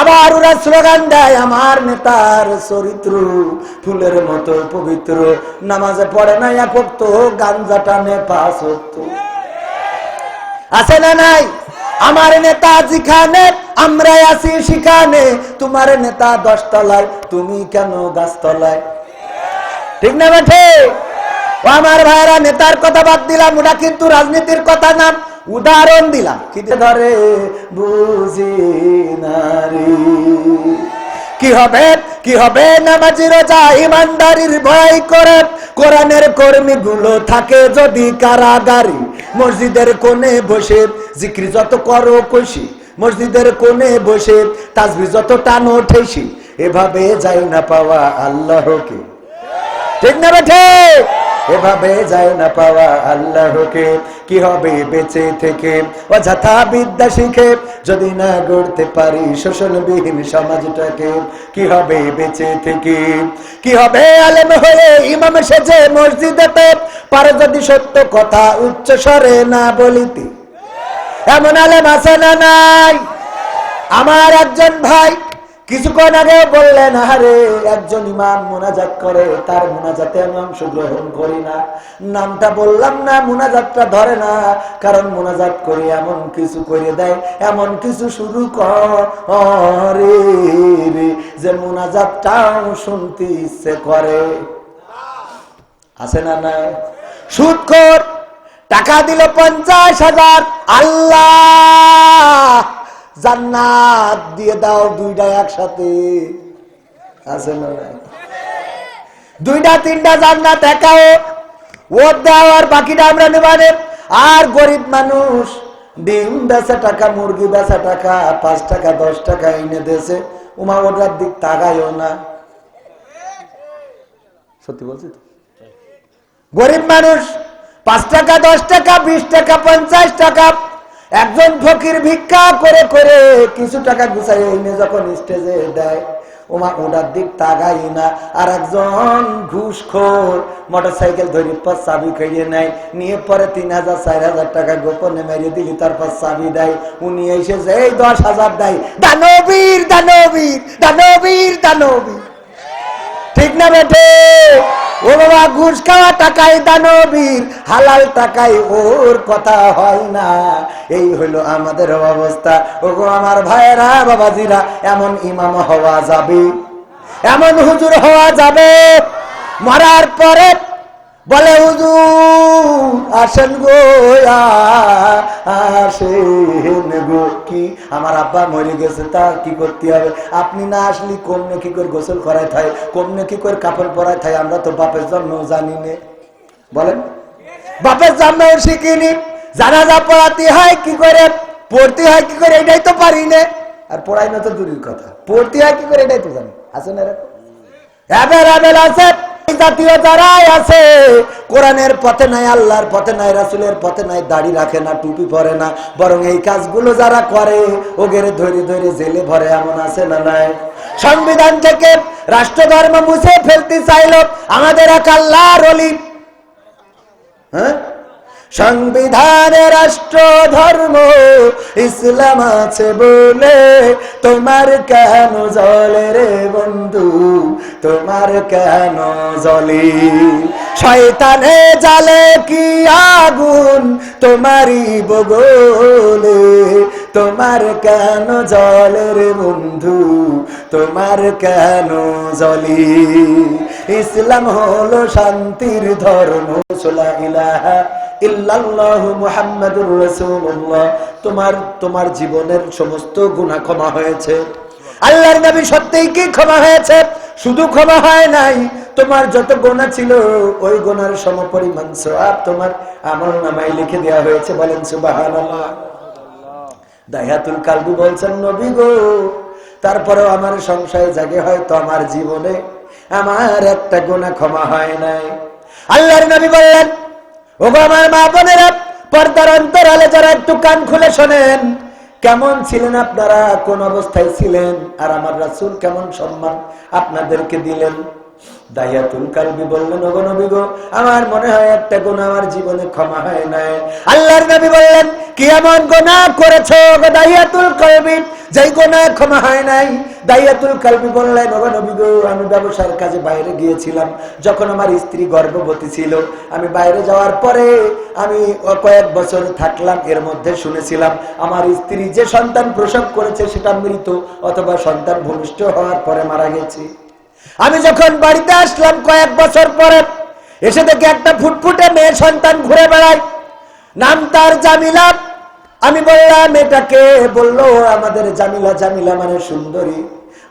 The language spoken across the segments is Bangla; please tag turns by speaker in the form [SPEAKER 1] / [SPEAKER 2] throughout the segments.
[SPEAKER 1] আবার ওরা স্লোগান দেয়, আমার নেতার চরিত্র ফুলের মতো পবিত্র। নামাজে পড়ে না এক গাঞ্জা টানে পাঁচ আছে না নাই? আমার নেতা যেখানে আমরা আছি সেখানে। তোমার নেতা দশতলায়, তুমি কেন গাছতলায়? ঠিক না বেঠে আমার ভাইরা নেতার কথা বাদ দিলাম, ওটা কিন্তু রাজনীতির কথা না। উদাহরণ দিলাম। কি ধরে বুঝি নারী কি হবে? কি হবে? নামাজি, রোজা, ইমানদারির ভয় করে। কোরআনের কর্মী গুলো থাকে যদি কারাগারি। মসজিদের কোণে বসে জিক্রি যত করো কষি মসজিদের কোণে বসে তাজবি যত টানো ঠেসি এভাবে যাই না পাওয়া আল্লাহকে। ঠিক না বেঠে এভাবে যায় না পাওয়া আল্লাহকে। কি হবে বেঁচে থেকে? অযথা বিদ্যা শিখে যদি না গড়তে পারি শোষণবিহীন সমাজটাকে, কি হবে বেঁচে থেকে? কি হবে আলেম হয়ে ইমাম সেজে মসজিদেতে? পারে যদি সত্য কথা উচ্চ স্বরে না বলিতে। এমন আলেম আছে না নাই? আমার একজন ভাই কিছুক্ষণ আগে বললেন, আরে, একজন ইমাম মোনাজাত করে, তার মোনাজাতে আমি অংশগ্রহণ করি না। নামটা বললাম না, মোনাজাতটা ধরে না, কারণ মোনাজাত করে এমন কিছু করে দেয়, এমন কিছু শুরু করে যে মোনাজাতটাও শুনতে ইচ্ছে করে। আছে না না সুদখোর টাকা দিল পঞ্চাশ হাজার, আল্লাহ! জান্নাত দিয়ে দাও দুইটা একসাথে। আছে না? দুইটা, তিনটা জান্নাত একাও ওর দাও, আর বাকিটা আমরা নেবানে আর গরিব মানুষ ডিম বেচা টাকা, মুরগি বেচা টাকা, পাঁচ টাকা, দশ টাকা এনে দেশে উমা ওটার দিক তাকাইও না। সত্যি বলছি তো? গরিব মানুষ পাঁচ টাকা, দশ টাকা, বিশ টাকা, পঞ্চাশ টাকা একজন ফকির ভিক্ষা করে করে কিছু টাকা গুছাই এনে যখন স্টেজে দেয় ওমা ওটার দিক তাগাই না। আর একজন ঘুষখোর মোটর সাইকেল ধরে পর চাবি খাইয়ে নেয়, নিয়ে পরে তিন হাজার, চার হাজার টাকা গোপনে মেরিয়ে দিলি তারপর চাবি দেয়। উনি এসে যে দশ হাজার দেয়, দানবীর দানবীর দানবীর দানবীর। ঠিক না বেটে ও বাবা ঘুষ খাওয়া টাকায় দানবীর, হালাল টাকায় ওর কথা হয় না। এই হলো আমাদের অবস্থা। ও গো আমার ভাইয়েরা, বাবাজিরা, এমন ইমাম হওয়া যাবে? এমন হুজুর হওয়া যাবে? মরার পরে বলে, হুজুর, আসেন গো আসেন গো। কি? আমার আব্বা মরে গেছে তার কি করতে হবে? আপনি না আসলে কমনে কি করে গোসল করাই থাই কমনে কি করে কাপড় পরাই থাই আমরা তো বাপের জন্ম জানি নে। বলেন, বাপের জন্ম শিখিনি, জানাজা পড়াতে হয় কি করে, পড়তে হয় কি করে, এটাই তো পারি না। আর পড়াই না তো দূরের কথা, পড়তে হয় কি করে, এটাই তো জানি। আছে না এরকম? জাতীয় যারাই আছে, কোরআনের পথে নাই, আল্লাহর পথে নাই, রাসুলের পথে নাই, দাড়ি রাখে না, টুপি পরে না, বরং এই কাজগুলো যারা করে, ওগেরে ধরে ধরে জেলে ভরে এমন আছে না নাই? সংবিধান থেকে রাষ্ট্র ধর্ম মুছে ফেলতে চাইলো আমাদের এক আল্লাহর অলি। হ্যাঁ? সংবিধানে রাষ্ট্র ধর্ম ইসলাম আছে বলে, তোমার কেন জলে রে বন্ধু? তোমার কেন জলে? শয়তানে জালে কি আগুন? তোমারই বগলে। তোমার কেন জলে রে বন্ধু? তোমার কেন জলি? ইসলাম হলো শান্তির ধর্ম। তোমার তোমার জীবনের সমস্ত গুনাহ ক্ষমা হয়েছে। আল্লাহর নবী সত্যিই কি ক্ষমা হয়েছে? শুধু ক্ষমা হয় নাই, তোমার যত গোনা ছিল, ওই গোনার সমপরিমাণ সওয়াব তোমার আমল নামায় লিখে দেওয়া হয়েছে, বলেন দায়াতুল কালবি বলছেন, নবী গো, তারপরেও আমার সংশয় জাগে হয়তো আমার জীবনে আমার একটা গোনা ক্ষমা হয় নাই। আল্লাহর নবী বললেন ও আমার মা বোনেরা, পর্দার অন্তরালে যারা একটু কান খুলে শোনেন কেমন ছিলেন আপনারা? কোন অবস্থায় ছিলেন? আর আমার রাসুল কেমন সম্মান আপনাদেরকে দিলেন? কালবি বললেন আমার মনে হয় আমার জীবনে ক্ষমা হয় নাই। আল্লাহর কি এমন করেছ কালবি? ক্ষমা হয় নাই। কালবি আমি ব্যবসার কাজে বাইরে গিয়েছিলাম। যখন আমার স্ত্রী গর্ভবতী ছিল, আমি বাইরে যাওয়ার পরে আমি কয়েক বছর থাকলাম, এর মধ্যে শুনেছিলাম, আমার স্ত্রী যে সন্তান প্রসব করেছে সেটা মৃত অথবা সন্তান ভূমিষ্ঠ হওয়ার পরে মারা গেছে। আমি যখন বাড়িতে আসলাম কয়েক বছর পরে, এসে দেখি একটা ফুটফুটে মেয়ে সন্তান ঘুরে বেড়ায়। নাম তার জামিলা। আমি বললাম এটাকে বলল আমাদের জামিলা জামিলা মানে সুন্দরী।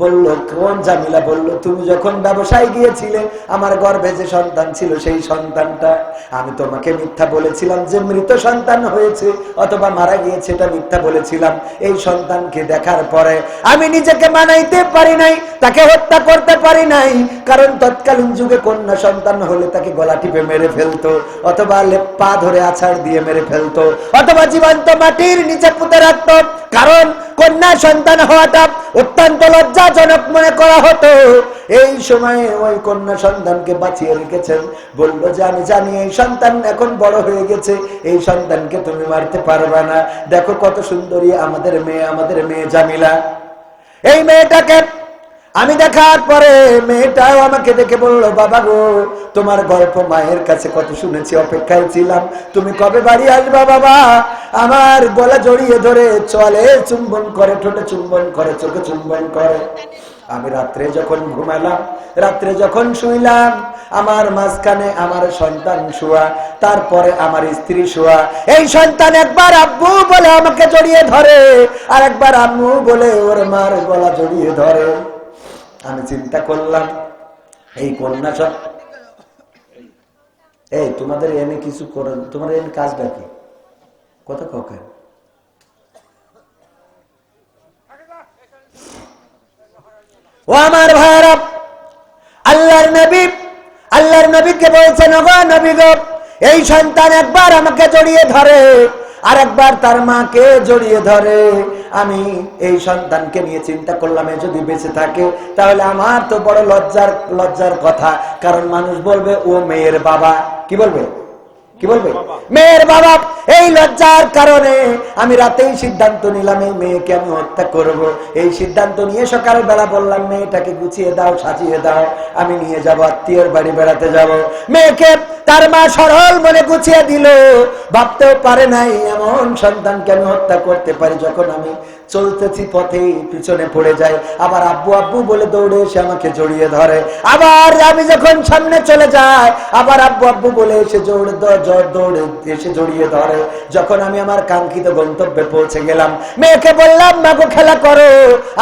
[SPEAKER 1] বলল, কোন জামিলা? বলল, তুমি যখন ব্যবসায় গিয়েছিলে, আমার গর্ভে যে সন্তান ছিল, সেই সন্তানটা আমি তোমাকে মিথ্যা বলেছিলাম যে মৃত সন্তান হয়েছে, অথবা মারা গিয়েছে এটা মিথ্যা বলেছিলাম। এই সন্তানকে দেখার পরে আমি নিজেকে মানাইতে পারি নাই, তাকে হত্যা করতে পারি নাই, কারণ তৎকালীন যুগে কন্যা সন্তান হলে তাকে গলা টিপে মেরে ফেলতো, অথবা পা ধরে আছাড় দিয়ে মেরে ফেলতো, অথবা জীবন্ত মাটির নিচে পুঁতে রাখতো, কারণ কন্যা সন্তান হওয়াটা অত্যন্ত লজ্জাজনক মনে করা হতো। এই সময়ে ওই কন্যা সন্তানকে বাঁচিয়ে রেখেছেন। বলল যে আমি জানি, এই সন্তান এখন বড় হয়ে গেছে। এই সন্তানকে তুমি মারতে পারবে না। দেখো কত সুন্দরী আমাদের মেয়ে আমাদের মেয়ে জামিলা। এই মেয়েটাকে আমি দেখার পরে মেয়েটাও আমাকে দেখে বলল, বাবা গো, তোমার গল্প মায়ের কাছে কত শুনেছি, অপেক্ষায় ছিলাম। তুমি কবে বাড়ি আসবা বাবা? আমার গলা জড়িয়ে ধরে চলে, চুম্বন করে, ঠোঁটে চুম্বন করে, চোখে চুম্বন করে। আমি রাত্রে যখন ঘুমালাম, রাত্রে যখন শুইলাম, আমার মাঝখানে আমার সন্তান শোয়া, তারপরে আমার স্ত্রী শোয়া। এই সন্তান একবার আব্বু বলে আমাকে জড়িয়ে ধরে, আর একবার আম্মু বলে ওর মার গলা জড়িয়ে ধরে। আমি চিন্তা করলাম, এই কন্যা সব এই তোমাদের এনে কিছু করে তোমার এনে কাজটা কি? কথা কাউকে ও আমার ভাইরা আল্লাহর নবী, আল্লাহর নবীকে বলছেন, ওগো নবী গো, এই সন্তান একবার আমাকে জড়িয়ে ধরে, আর একবার তার মাকে জড়িয়ে ধরে। আমি এই সন্তানকে নিয়ে চিন্তা করলাম, এ যদি বেঁচে থাকে, তাহলে আমার তো বড় লজ্জার লজ্জার কথা। কারণ মানুষ বলবে, ও মেয়ের বাবা। কি বলবে? কি বলবে? মেয়ের বাবা, এই লজ্জার কারণে আমি রাতেই সিদ্ধান্ত নিলাম এই মেয়েকে আমি হত্যা করব। এই সিদ্ধান্ত নিয়ে সকাল বেলা বললাম, মেয়েটাকে গুছিয়ে দাও, সাজিয়ে দাও, আমি নিয়ে যাব, আত্মীয়র বাড়ি বেড়াতে যাব। মেয়েকে তার মা সরল মনে গুছিয়ে দিল। ভাবতেও পারে নাই এমন সন্তানকে আমি হত্যা করতে পারি যখন আমি চলতেছি পথে পিছনে পড়ে যায় আবার আব্বু আব্বু বলে দৌড়ে এসে আমাকে জড়িয়ে ধরে। আবার আমি যখন সামনে চলে যাই, আবার আব্বু আব্বু বলে এসে জোড়ে দৌড়ে এসে জড়িয়ে ধরে। যখন আমি আমার কাঙ্ক্ষিত গন্তব্যে পৌঁছে গেলাম, মেয়েকে বললাম মাগো খেলা করো।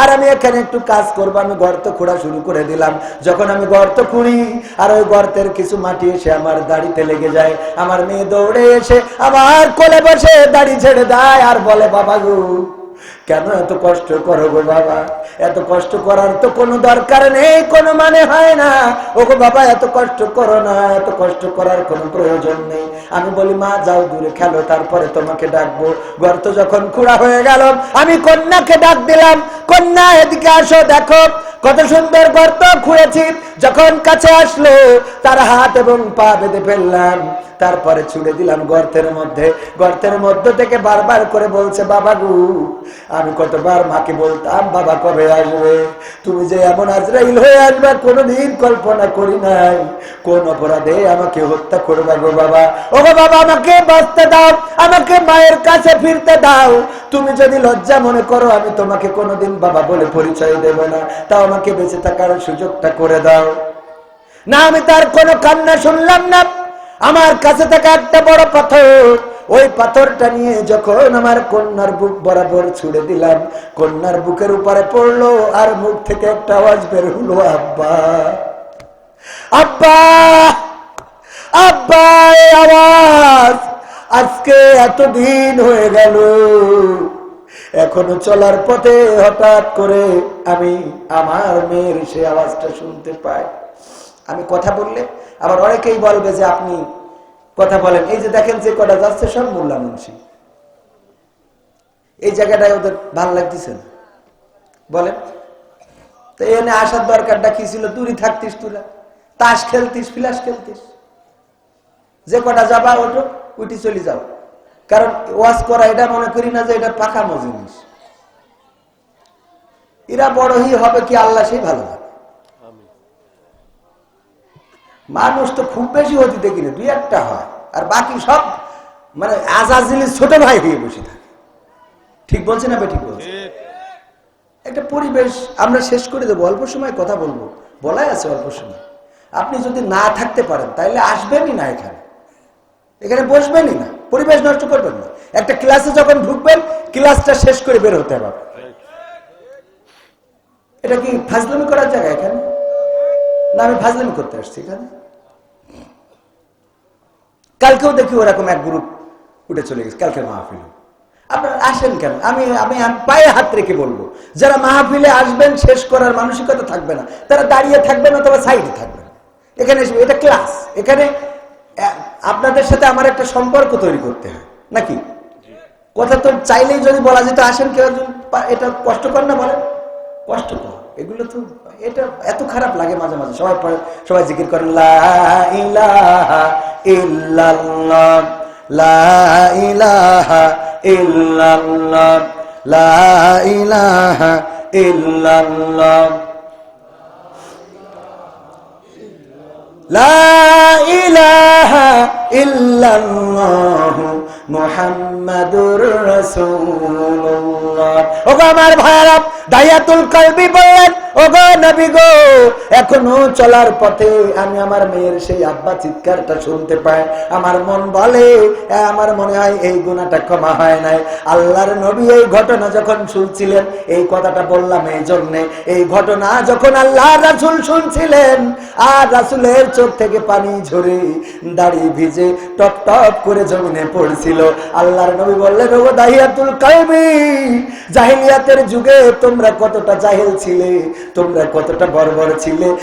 [SPEAKER 1] আর আমি এখানে একটু কাজ করব, আমি গর্ত খোঁড়া শুরু করে দিলাম। যখন আমি গর্ত খুঁড়ি, আর ওই গর্তের কিছু মাটি এসে আমার দাড়িতে লেগে যায়। আমার মেয়ে দৌড়ে এসে আমার কোলে বসে দাড়ি ছেড়ে দেয় আর বলে, বাবা গো, কেন এত কষ্ট করো গো বাবা? এত কষ্ট করার তো কোনো দরকার নেই, কোনো মানে হয় না। ও গো বাবা, এত কষ্ট করো না, এত কষ্ট করার কোনো প্রয়োজন নেই। আমি বলি, মা, যাও দূরে খেলো, তারপরে তোমাকে ডাকবো। গর্ত যখন খুঁড়া হয়ে গেল, আমি কন্যাকে ডাক দিলাম। কন্যা এদিকে আসো, দেখো কত সুন্দর গর্ত খুঁড়েছি। যখন কাছে আসলো, তার হাত এবং পা বেঁধে ফেললাম। তারপরে ছুড়ে দিলাম গর্তের মধ্যে। গর্তের মধ্যে থেকে বারবার করে বলছে, বাবা গু, আমি কতবার মাকে বলতাম, বাবা কবে আসবে? তুমি যে এমন আজরাইল হয়ে আসবে, কোনোদিন কল্পনা করি নাই। কোন অপরাধে আমাকে হত্যা করবে গো বাবা? ও বাবা, আমাকে বাঁচতে দাও, আমাকে মায়ের কাছে ফিরতে দাও। তুমি যদি লজ্জা মনে করো, আমি তোমাকে কোনোদিন বাবা বলে পরিচয় দেব না। তাও আমাকে বেঁচে থাকার সুযোগটা করে দাও। না, আমি তার কোনো কান্না শুনলাম না। আমার কাছে থাকা একটা বড় পাথর। ওই পাথরটা নিয়ে যখন আমার কন্যার বুক বরাবর ছুড়ে দিলাম, কন্যার বুকের উপরে পড়ল আর মুখ থেকে একটা আওয়াজ বের হলো, আব্বা আব্বা আব্বা আওয়াজ, আজকে এতদিন হয়ে গেল। এখনও চলার পথে হঠাৎ করে আমি আমার মেয়ের সে আওয়াজটা শুনতে পাই। আমি কথা বললে আবার অনেকেই বলবে যে আপনি কথা বলেন, এই যে দেখেন যে কটা যাচ্ছে সব মোল্লা মুন্সি। এই জায়গাটায় ওদের ভালো লাগতেছে না। বলেন, তো এনে আসার দরকারটা কি ছিল? দূরই থাকতিস তোরা। তাস খেলতিস, ফিলাস খেলতিস। যে কটা যাবা ওটো উঠি চলে যাও। কারণ ওয়াজ করা, এটা মনে করি না যে এটা পাকামো জিনিস। এরা বড়ই হবে কি আল্লাহ সেই ভালো হবে মানুষ তো খুব বেশি হতে দেখি না দুই একটা হয়। আর বাকি সব মানে আজাজিলি ছোট ভাই হয়ে বসে থাকে। ঠিক বলছে না ঠিক বলছে? একটা পরিবেশ আমরা শেষ করে দেবো, অল্প সময় কথা বলব। বলাই আছে অল্প সময়। আপনি যদি না থাকতে পারেন তাহলে আসবেনই না এখানে। এখানে বসবেনই না। পরিবেশ নষ্ট করবেন না। একটা ক্লাসে যখন ঢুকবেন, ক্লাসটা শেষ করে বের হতে হবে এটা কি ফাজলামি করার জায়গা এখানে? না, আমি ফাজলামি করতে আসছি, এখানে। কালকেও দেখি ওরকম এক গ্রুপ উঠে চলে গেছে, কালকে মাহফিল। আপনারা আসেন কেন? আমি আমি পায়ে হাত রেখে বলব, যারা মাহফিলে আসবেন, শেষ করার মানসিকতা থাকবে না। তারা দাঁড়িয়ে থাকবেন অথবা সাইডে থাকবেন। এখানে এটা ক্লাস। এখানে আপনাদের সাথে আমার একটা সম্পর্ক তৈরি করতে হয়, নাকি? কথা তো চাইলেই যদি বলা যেত, আসেন কেউ এটা কষ্টকর না বলেন? কষ্টকর। এগুলো তো, এটা এত খারাপ লাগে মাঝে মাঝে। সবাই সবাই জিকির করেন মুহাম্মাদুর ওগো আমার ভাইরা দায়াতুল কালবি বললেন এখনও চলার পথে আমি আমার মেয়ের সেই আব্বা চিৎকারটা শুনতে পাই। আমার মন বলে আমার মনে হয় এই গুণাটা ক্ষমা হয় নাই। আল্লাহর নবী এই ঘটনা যখন শুনছিলেন, এই কথাটা বললাম এই জন্যে। এই ঘটনা যখন আল্লাহ রাসূল শুনছিলেন, আর রাসূলের চোখ থেকে পানি ঝরে দাড়ি ভিজে টপ টপ করে জমিনে পড়ছিল। আল্লাহর নবী বললেন দাহিয়াতুল কালবি, জাহিলিয়াতের যুগে তোমরা কতটা জাহিল ছিলে? তোমরা কতটা বর্বর ছিলে।